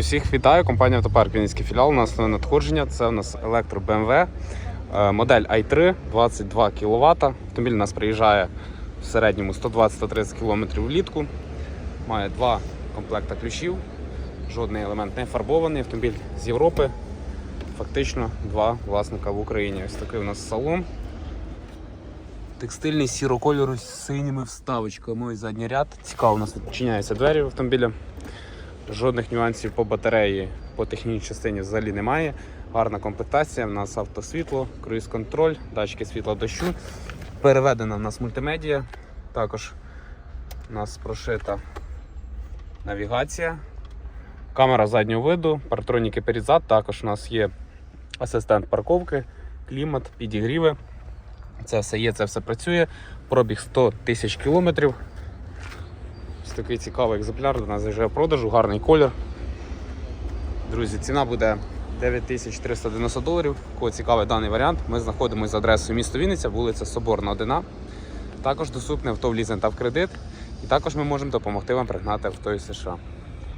Всіх вітаю, компанія Автопарк Вінницький філіал. У нас на надходження. Це у нас електро BMW, е, модель i3, 22 кВт. Автомобіль у нас приїжджає в середньому 120-130 км влітку. Має два комплекти ключів. Жодний елемент не фарбований. Автомобіль з Європи. Фактично два власника в Україні. Ось такий у нас салон. Текстильний сіро кольору з синіми вставочками. Ось задній ряд. Цікаво, у нас відчиняються двері в автомобіля. Жодних нюансів по батареї, по технічній частині взагалі немає. Гарна комплектація, у нас автосвітло, круїз-контроль, датчики світла дощу. Переведена в нас мультимедія. Також у нас прошита навігація, камера заднього виду, паратроніки передзад. Також у нас є асистент парковки, клімат, підігріви. Це все є, це все працює. Пробіг 100 тисяч кілометрів. Такий цікавий екземпляр до нас заїжджає продажу, гарний колір. Друзі, ціна буде 9390 доларів. Кого цікавий даний варіант, ми знаходимося за адресою місто Вінниця, вулиця Соборна 1. Також доступне авто в лізинг та в кредит. І також ми можемо допомогти вам пригнати авто із США.